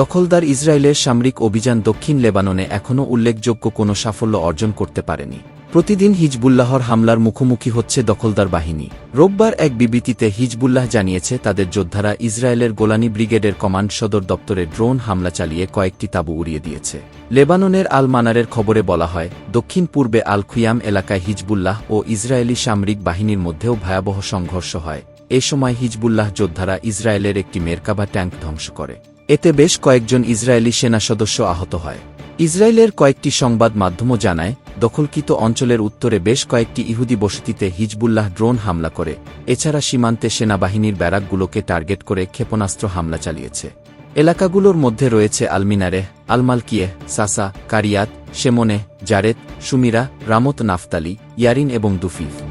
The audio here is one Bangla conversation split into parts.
দখলদার ইসরায়েলের সামরিক অভিযান দক্ষিণ লেবাননে এখনও উল্লেখযোগ্য কোনো সাফল্য অর্জন করতে পারেনি। প্রতিদিন হিজবুল্লাহর হামলার মুখোমুখি হচ্ছে দখলদার বাহিনী। রোববার এক বিবৃতিতে হিজবুল্লাহ জানিয়েছে, তাদের যোদ্ধারা ইসরায়েলের গোলানি ব্রিগেডের কমান্ড সদর দপ্তরে ড্রোন হামলা চালিয়ে কয়েকটি তাঁবু উড়িয়ে দিয়েছে। লেবাননের আল মানারের খবরে বলা হয়, দক্ষিণ পূর্বে আল খুয়াম এলাকায় হিজবুল্লাহ ও ইসরায়েলি সামরিক বাহিনীর মধ্যেও ভয়াবহ সংঘর্ষ হয়। এ সময় হিজবুল্লাহ যোদ্ধারা ইসরায়েলের একটি মেরকাবা ট্যাঙ্ক ধ্বংস করে। এতে বেশ কয়েকজন ইসরায়েলি সেনা সদস্য আহত হয়। ইসরায়েলের কয়েকটি সংবাদ মাধ্যমও জানায়, দখলকৃত অঞ্চলের উত্তরে বেশ কয়েকটি ইহুদি বসতিতে হিজবুল্লাহ ড্রোন হামলা করে। এছাড়া সীমান্তে সেনাবাহিনীর ব্যারাকগুলোকে টার্গেট করে ক্ষেপণাস্ত্র হামলা চালিয়েছে। এলাকাগুলোর মধ্যে রয়েছে আলমিনারে আলমালকিয়ে সাসা, কারিয়াত শেমনে জারেত, সুমিরা, রামত নাফতালি, ইয়ারিন এবং দুফিফ।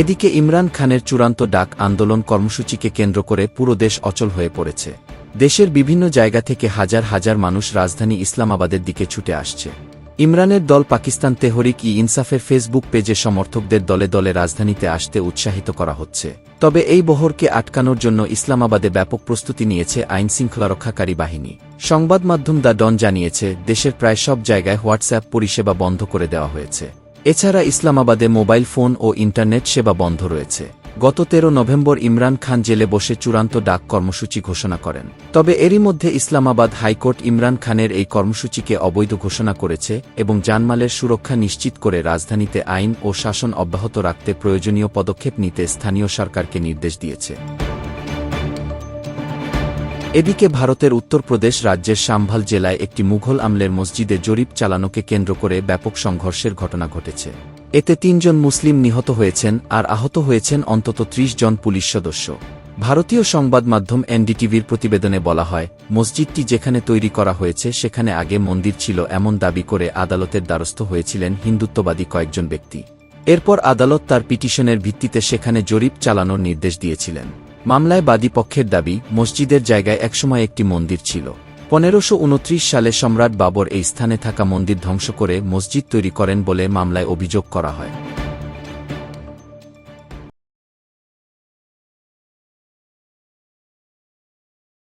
এদিকে ইমরান খানের চূড়ান্ত ডাক আন্দোলন কর্মসূচিকে কেন্দ্র করে পুরো দেশ অচল হয়ে পড়েছে। দেশের বিভিন্ন জায়গা থেকে হাজার হাজার মানুষ রাজধানী ইসলামাবাদের দিকে ছুটে আসছে। ইমরানের দল পাকিস্তান তেহরিক ই ইনসাফের ফেসবুক পেজে সমর্থকদের দলে দলে রাজধানীতে আসতে উৎসাহিত করা হচ্ছে। তবে এই বহরকে আটকানোর জন্য ইসলামাবাদে ব্যাপক প্রস্তুতি নিয়েছে আইন শৃঙ্খলা রক্ষাকারী বাহিনী। সংবাদ মাধ্যম দ্য ডন জানিয়েছে, দেশের প্রায় সব জায়গায় হোয়াটসঅ্যাপ পরিষেবা বন্ধ করে দেওয়া হয়েছে। এছাড়া ইসলামাবাদে মোবাইল ফোন ও ইন্টারনেট সেবা বন্ধ রয়েছে। গত তেরো নভেম্বর ইমরান খান জেলে বসে চূড়ান্ত ডাক কর্মসূচি ঘোষণা করেন। তবে এরই মধ্যে ইসলামাবাদ হাইকোর্ট ইমরান খানের এই কর্মসূচিকে অবৈধ ঘোষণা করেছে এবং জানমালের সুরক্ষা নিশ্চিত করে রাজধানীতে আইন ও শাসন অব্যাহত রাখতে প্রয়োজনীয় পদক্ষেপ নিতে স্থানীয় সরকারকে নির্দেশ দিয়েছে। এদিকে ভারতের উত্তরপ্রদেশ রাজ্যের সাম্ভাল জেলায় একটি মুঘল আমলের মসজিদে জরিপ চালানোকে কেন্দ্র করে ব্যাপক সংঘর্ষের ঘটনা ঘটেছে। এতে তিনজন মুসলিম নিহত হয়েছেন আর আহত হয়েছেন অন্তত ত্রিশ জন পুলিশ সদস্য। ভারতীয় সংবাদ মাধ্যম এনডিটিভির প্রতিবেদনে বলা হয়, মসজিদটি যেখানে তৈরি করা হয়েছে সেখানে আগে মন্দির ছিল এমন দাবি করে আদালতের দ্বারস্থ হয়েছিলেন হিন্দুত্ববাদী কয়েকজন ব্যক্তি। এরপর আদালত তার পিটিশনের ভিত্তিতে সেখানে জরিপ চালানোর নির্দেশ দিয়েছিলেন। মামলায় বাদী পক্ষের দাবি, মসজিদের জায়গায় একসময় একটি মন্দির ছিল। পনেরোশো সালে সম্রাট বাবর এই স্থানে থাকা মন্দির ধ্বংস করে মসজিদ তৈরি করেন বলে মামলায় অভিযোগ করা হয়।